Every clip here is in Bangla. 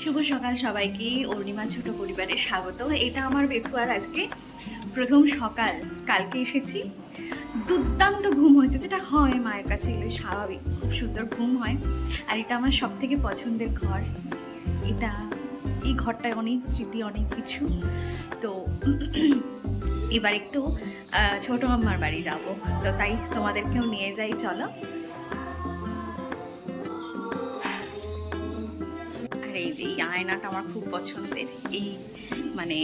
শুভ সকাল সবাইকে। অরুণিমা ছোট পরিবারে স্বাগত। এটা আমার বেথুয়ার আজকে প্রথম সকাল। কালকে এসেছি। দুর্দান্ত ঘুম হয়েছে, যেটা হয় মায়ের কাছে এলে স্বাভাবিক। খুব সুন্দর ঘুম হয়। আর এটা আমার সব থেকে পছন্দের ঘর। এটা, এই ঘরটায় অনেক স্মৃতি, অনেক কিছু। তো এবার একটু ছোট আম্মার বাড়ি যাব। তো তাই তোমাদেরকেও নিয়ে যাই, চলো। এই যে এই আয়নাটা আমার খুব পছন্দের, এই মানে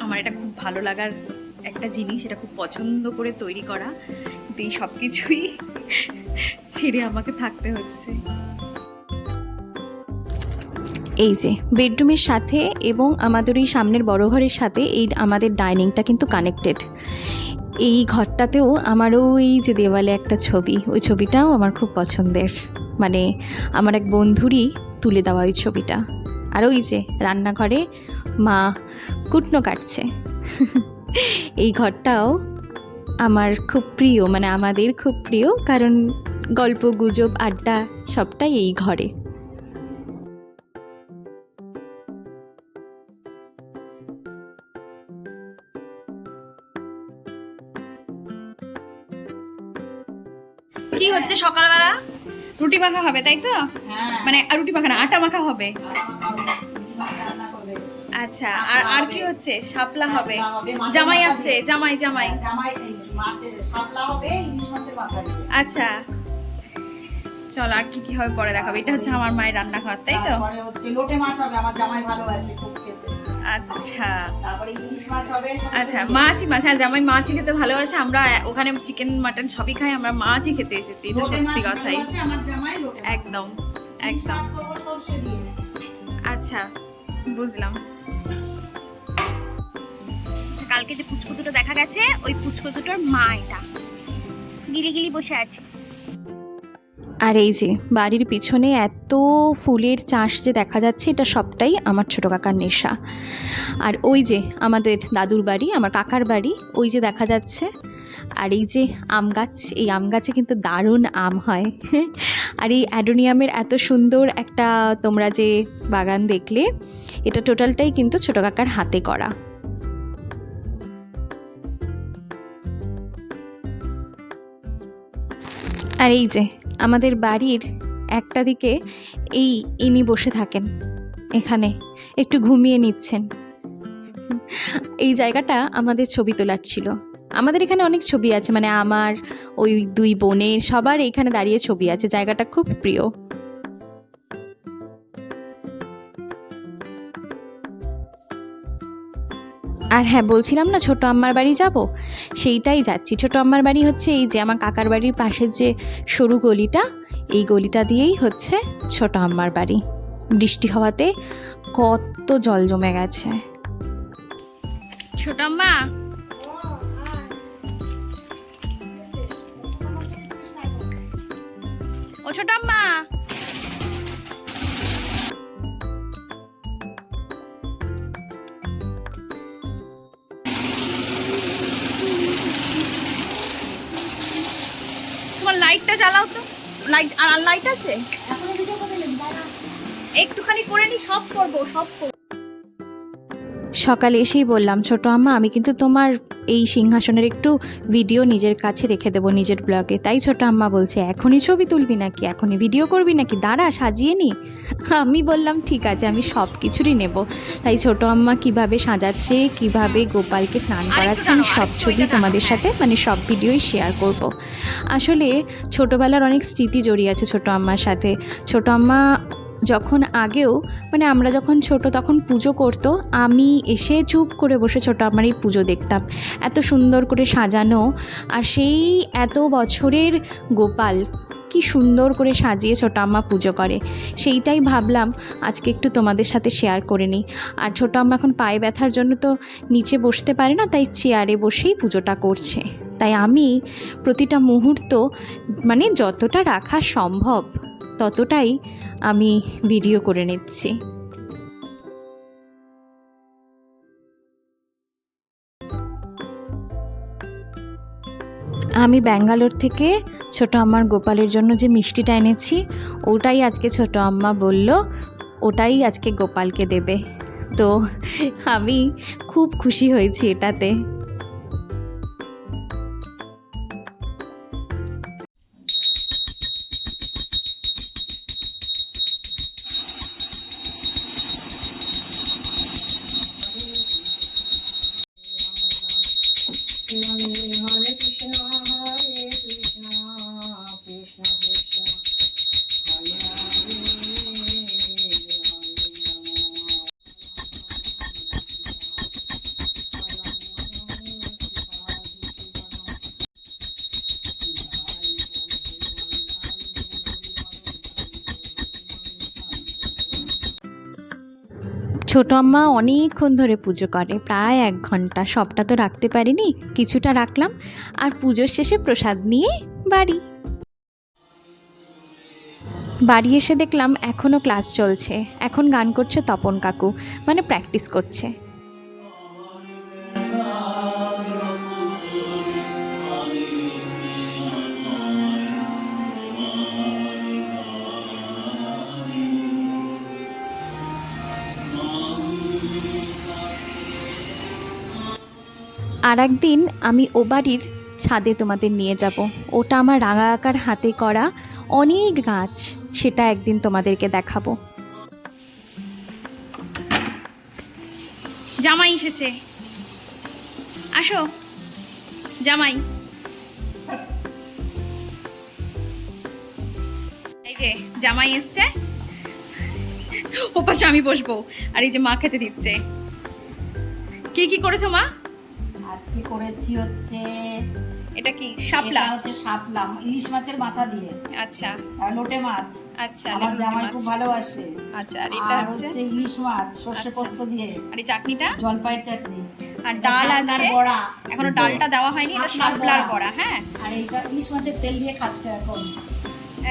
আমার এটা খুব ভালো লাগার একটা জিনিস, এটা খুব পছন্দ করে তৈরি করা। কিন্তু এই সব কিছুই ছেড়ে আমাকে থাকতে হচ্ছে। এই যে, বেডরুমের সাথে এবং আমাদের এই সামনের বড় ঘরের সাথে এই আমাদের ডাইনিংটা কিন্তু কানেক্টেড এই ঘরটাতেও আমারও ওই যে দেওয়ালে একটা ছবি, ওই ছবিটাও আমার খুব পছন্দের। মানে আমার এক বন্ধুরই তুলে দেওয়া ওই ছবিটা। আর ওই যে রান্নাঘরে মা কুটনো কাটছে। এই ঘরটাও আমার খুব প্রিয় মানে আমাদের খুব প্রিয়, কারণ গল্প, গুজব, আড্ডা সবটাই এই ঘরে। কি হচ্ছে সকালবেলা রুটি মাখা হবে তাই তো? মানে আর রুটি মাখা না আটা মাখা হবে। আচ্ছা আর আর কি হচ্ছে? শাপলা হবে। জামাই আসছে জামাই জামাই। মাথা আচ্ছা। চল আর কি কি হবে পরে দেখাবে। এটা হচ্ছে আমার মায়ের রান্নাঘর তাই তো? লোটে মাছ হবে আমার জামাই ভালোবাসে খুব খেতে। আচ্ছা। আচ্ছা মাছই মাছ। হ্যাঁ জামাই মাছই খেতে ভালোবাসে। আমরা ওখানে চিকেন মাটন সবই খাই আমরা মাছই খেতে এসেছি এটা সত্যি কথাই। একদম একদম। আচ্ছা বুঝলাম। কালকে যে পুচকু দুটো দেখা গেছে ওই পুচকু দুটোর মা এটা। গিলি গিলি বসে আছে। আর এই যে, বাড়ির পিছনে এত ফুলের চাষ যে দেখা যাচ্ছে, এটা সবটাই আমার ছোটো কাকার নেশা। আর ওই যে, আমাদের দাদুর বাড়ি, আমার কাকার বাড়ি, ওই যে দেখা যাচ্ছে। আর এই যে, আম গাছ, এই আম গাছে কিন্তু দারুণ আম হয়। আর এই অ্যাডোনিয়ামের এত সুন্দর একটা তোমরা যে বাগান দেখলে, এটা টোটালটাই কিন্তু ছোটো কাকার হাতে করা। আর এই যে আমাদের বাড়ির একটা দিকে এই ইনি বসে থাকেন। এখানে একটু ঘুমিয়ে নিচ্ছেন। এই জায়গাটা আমাদের ছবি তোলার ছিল। আমাদের এখানে অনেক ছবি আছে মানে আমার, ওই দুই বোনের, সবার এখানে দাঁড়িয়ে ছবি আছে। জায়গাটা খুব প্রিয়। আর হ্যাঁ বলছিলাম না ছোট আম্মার বাড়ি যাব? সেইটাই যাচ্ছি। ছোট আম্মার বাড়ি হচ্ছে এই যে আমার কাকার বাড়ির পাশের যে সরু গলিটা, এই গলিটা দিয়েই হচ্ছে ছোট আম্মার বাড়ি। বৃষ্টি হওয়াতে কত জল জমে গেছে। ছোট আম্মা? ও ছোট আম্মা? লাইটটা জ্বালাও তো। লাইট আর লাইট আছে? একটুখানি করে নি সব করব সব করব। সকালে এসেই বললাম ছোট আম্মা আমি কিন্তু তোমার এই সিংহাসনের একটু ভিডিও নিজের কাছে রেখে দেবো নিজের ব্লগে তাই ছোট আম্মা বলছে এখনই ছবি তুলবি নাকি? এখনই ভিডিও করবি নাকি? দাঁড়া সাজিয়ে নি। আমি বললাম ঠিক আছে আমি সব কিছুরই নেব। তাই ছোট আম্মা কীভাবে সাজাচ্ছে কীভাবে গোপালকে স্নান করাচ্ছে আমি সব ছবি তোমাদের সাথে মানে সব ভিডিওই শেয়ার করব। আসলে ছোটোবেলার অনেক স্মৃতি জড়িয়ে আছে ছোট আম্মার সাথে। ছোট আম্মা যখন আগেও মানে আমরা যখন ছোট তখন পুজো করতো, আমি এসে চুপ করে বসে ছোট আমার এই পুজো দেখতাম। এত সুন্দর করে সাজানো, আর সেই এত বছরের গোপাল কি সুন্দর করে সাজিয়ে ছোট আম্মা পুজো করে। সেইটাই ভাবলাম আজকে একটু তোমাদের সাথে শেয়ার করে নিই। আর ছোট আম্মা এখন পায়ে ব্যথার জন্য তো নিচে বসতে পারে না, তাই চেয়ারে বসেই পুজোটা করছে। তাই আমি প্রতিটা মুহূর্ত মানে যতটা রাখা সম্ভব, ততটাই আমি ভিডিও করে নিচ্ছি। আমি ব্যাঙ্গালোর থেকে ছোট আম্মার গোপালের জন্য যে মিষ্টিটা এনেছি, ওটাই আজকে ছোট আম্মা বলল, ওটাই আজকে গোপালকে দেবে। তো আমি খুব খুশি হয়েছি এটাতে। ছোট আম্মা অনেকক্ষণ ধরে পুজো করে, প্রায় এক ঘণ্টা। সবটা তো রাখতে পারিনি, কিছুটা রাখলাম আর পুজোর শেষে প্রসাদ নিয়ে বাড়ি। বাড়ি এসে দেখলাম এখনও ক্লাস চলছে, এখন গান করছে তপন কাকু মানে প্র্যাকটিস করছে। আর একদিন আমি ও বাড়ির ছাদে তোমাদের নিয়ে যাব। ওটা আমার রাঙা আকার হাতে করা অনেক গাছ, সেটা একদিন তোমাদেরকে দেখাবো। জামাই এসেছে। আসো। জামাই। এই যে, জামাই এসছে। ওপাশে আমি বসবো। আর এই যে মা খেতে দিচ্ছে। কি কি করেছ মা? আজকে করেছি হচ্ছে এটা কি? শাপলা? হচ্ছে শাপলা ইলিশ মাছের মাথা দিয়ে। আচ্ছা। আর লোটে মাছ। আচ্ছা আমার জামাই খুব ভালোবাসে। আচ্ছা আর এটা হচ্ছে? ইলিশ মাছ সর্ষে আচ্ছা। পোস্ত দিয়ে। আর এই চাটনিটা? জলপাইয়ের চাটনি। আর ডাল আছে? বড়া। এখনও ডালটা দেওয়া হয়নি এটা শাপলার। বড়া। হ্যাঁ? আর এটা ইলিশ মাছের তেল দিয়ে খাচ্ছে এখন।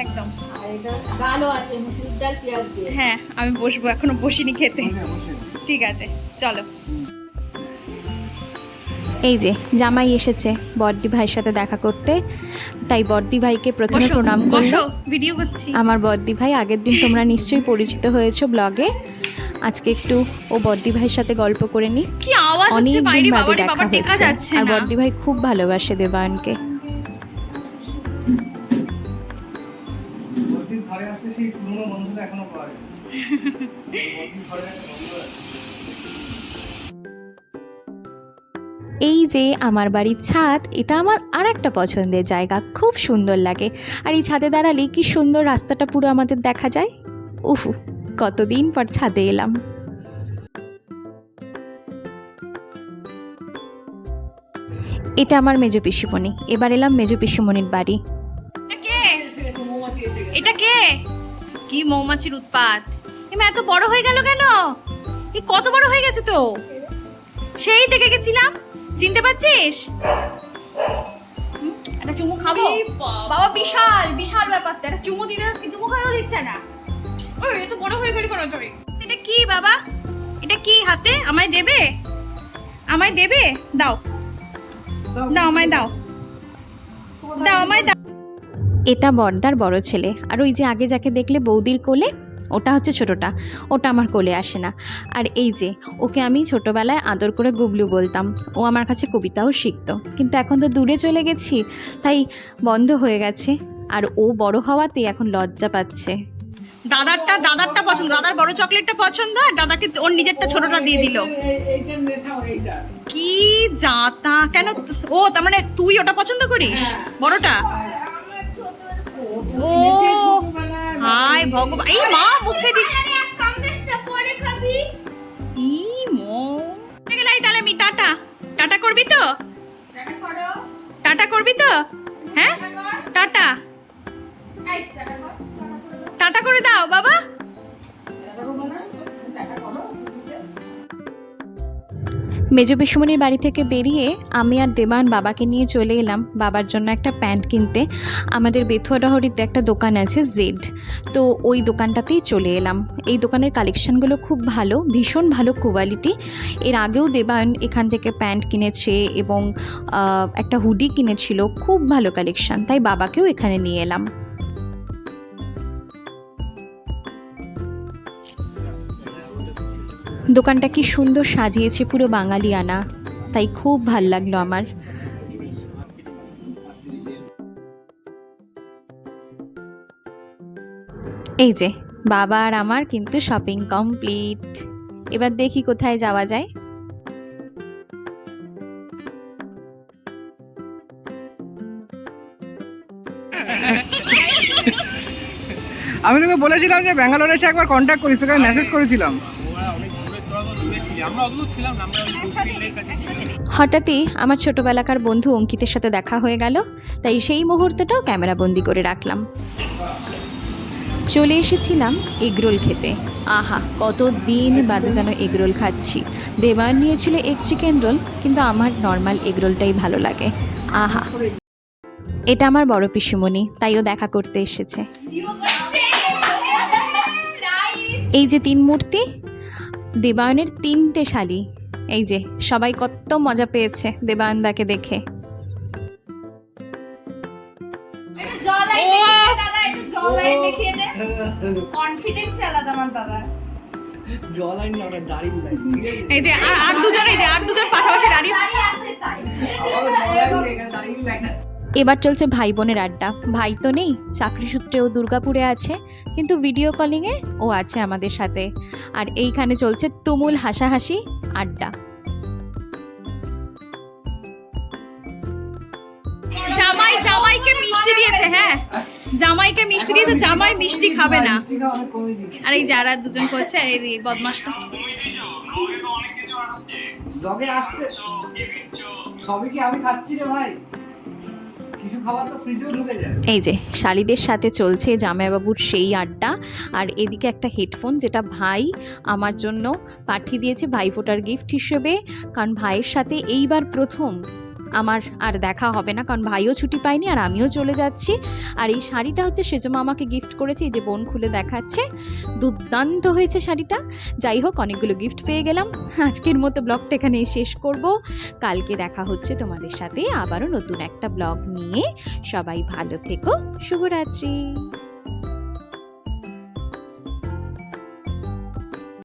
একদম। আর এটা ডালও আছে মুসুর ডাল পেঁয়াজ দিয়ে। হ্যাঁ আমি বসবো এখনও বসিনি খেতে। ঠিক আছে চলো। এই যে জামাই এসেছে বর্দি ভাইয়ের সাথে দেখা করতে। তাই বর্দি ভাইকে প্রথমে প্রণাম করল ভিডিও করছি। আমার বর্দি ভাই আগের দিন তোমরা নিশ্চয়ই পরিচিত হয়েছো ব্লগে। আজকে একটু ও বর্দি ভাইয়ের সাথে গল্প করে নি কি আওয়াজ হচ্ছে? অনেক বাইরে দিন বাদে দেখা হয়েছে। যাচ্ছে আর বর্দি ভাই খুব ভালোবাসে দেবায়নকে ঘরে আসলে সেই পুরনো বন্ধুটা এখনও পাওয়া যায় এই যে আমার বাড়ির ছাদ, এটা আমার আর একটা পছন্দের জায়গা। খুব সুন্দর লাগে। আর এই ছাদে দাঁড়ালে কি সুন্দর রাস্তাটা পুরো আমাদের দেখা যায়? উফু, কতদিন পর ছাদে এলাম। এটা আমার মেজো পিসিমণি। এবার এলাম মেজো পিসিমণির বাড়ি। এটা কে? কি? মৌমাছির উৎপাত। এত বড় হয়ে গেল কেন? কত বড় হয়ে গেছে তো? সেই দেখে গেছিলাম। চিনতে পারছিস? একটা চুমু খাব? বাবা। বিশাল বিশাল ব্যাপার তো। একটা চুমু দিতে চুমু খাইও দিচ্ছে না। ওই এত বড় হয়ে গেলি কেন তুই এটা কি বাবা? এটা কি হাতে? আমায় দেবে? আমায় দেবে? দাও। দাও। আমায় দাও দাও। আমায় দাও। এটা বর্দার বড় ছেলে। আর ওই যে আগে যাকে দেখলে বৌদির কোলে ওটা হচ্ছে ছোটটা, ওটা আমার কোলে আসে না। আর এই যে, ওকে আমি ছোটবেলায় আদর করে গুবলু বলতাম, ও আমার কাছে কবিতাও শিখতো। কিন্তু এখন তো দূরে চলে গেছি, তাই বন্ধ হয়ে গেছে। আর ও বড় হওয়াতে এখন লজ্জা পাচ্ছে। দাদারটা দাদারটা পছন্দ, দাদার বড় চকলেটটা পছন্দ, আর দাদাকে ওর নিজেরটা ছোটটা দিয়ে দিল। কি জাতা, কেন ও, তার মানে তুই ওটা পছন্দ করিস? বড়টা? ও হাই ভগবান এই মা মুখে দিচ্ছে। ই মো। গেলাই তাহলে আমি টাটা। টাটা করবি তো? টাটা করবি তো? হ্যাঁ? Tata tata. করে। দাও। বাবা। মেজ পিসুমনির বাড়ি থেকে বেরিয়ে আমি আর দেবান বাবাকে নিয়ে চলে এলাম বাবার জন্য একটা প্যান্ট কিনতে। আমাদের বেথুয়া বেথুয়াডাহরিতে একটা দোকান আছে জেড। তো ওই দোকানটাতেই চলে এলাম। এই দোকানের কালেকশানগুলো খুব ভালো, ভীষণ ভালো কোয়ালিটি। এর আগেও দেবান এখান থেকে প্যান্ট কিনেছে এবং একটা হুডি কিনেছিল। খুব ভালো কালেকশান, তাই বাবাকেও এখানে নিয়ে এলাম। দোকানটা কি সুন্দর সাজিয়েছে পুরো বাঙালিয়ানা তাই খুব ভালো লাগল আমার। এই যে, বাবা আর আমার কিন্তু শপিং কমপ্লিট এবার দেখি কোথায় যাওয়া যায়। আমি তোকে বলেছিলাম যে ব্যাঙ্গালোরে এসে একবার কন্ট্যাক্ট করিস, তোকে মেসেজ করেছিলাম। হঠাৎই আমার ছোটবেলাকার বন্ধু অঙ্কিতের সাথে দেখা হয়ে গেল তাই সেই মুহূর্তটাও ক্যামেরা বন্দি করে রাখলাম। চলে এসেছিলাম এগরোল খেতে। আহা কত দিন বাদে যেন এগরোল খাচ্ছি। দেবান নিয়েছিল এগ চিকেন রোল কিন্তু আমার নর্মাল এগরোলটাই ভালো লাগে। আহা। এটা আমার বড় পিসুমণি তাইও দেখা করতে এসেছে। এই যে তিন মূর্তি দেবায়নের তিনটে শালি। এই যে সবাই কত মজা পেয়েছে দেবায়নদাকে দেখে। এই যে আর আর দুজন এই যে আর দুজন পাশাপাশি দাঁড়িয়ে। এবার চলছে ভাই বোনের আড্ডা। ভাই তো নেই চাকরি সূত্রে ও দুর্গাপুরে আছে কিন্তু ভিডিও কলিংয়ে ও আছে আমাদের সাথে। আর এইখানে চলছে তুমুল হাসাহাসি আড্ডা। জামাই জামাইকে মিষ্টি দিয়েছে হ্যাঁ। জামাইকে মিষ্টি দিয়েছে জামাই মিষ্টি খাবে না। মিষ্টি খাওয়া অনেক কমে দিয়েছি আর এই যারা দুজন করছে এই এই বদমাসটা ব্লগে আসছে। সবই কি আমি খাচ্ছি রে ভাই? এই যে, শালিদের সাথে চলছে জামাইবাবুর সেই আড্ডা। আর এদিকে একটা হেডফোন যেটা ভাই আমার জন্য পাঠিয়ে দিয়েছে ভাইফোঁটার গিফট হিসেবে। কারণ ভাইয়ের সাথে এইবার প্রথম আমার আর দেখা হবে না, কারণ ভাইও ছুটি পায়নি আর আমিও চলে যাচ্ছি। আর এই শাড়িটা হচ্ছে সেজমা আমাকে গিফট করেছে, এই যে বোন খুলে দেখাচ্ছে। দুর্দান্ত হয়েছে শাড়িটা। যাই হোক, অনেকগুলো গিফট পেয়ে গেলাম। আজকের মতো ব্লগটা এখানেই শেষ করব। কালকে দেখা হচ্ছে তোমাদের সাথে আবারও নতুন একটা ব্লগ নিয়ে। সবাই ভালো থেকো। শুভরাত্রি।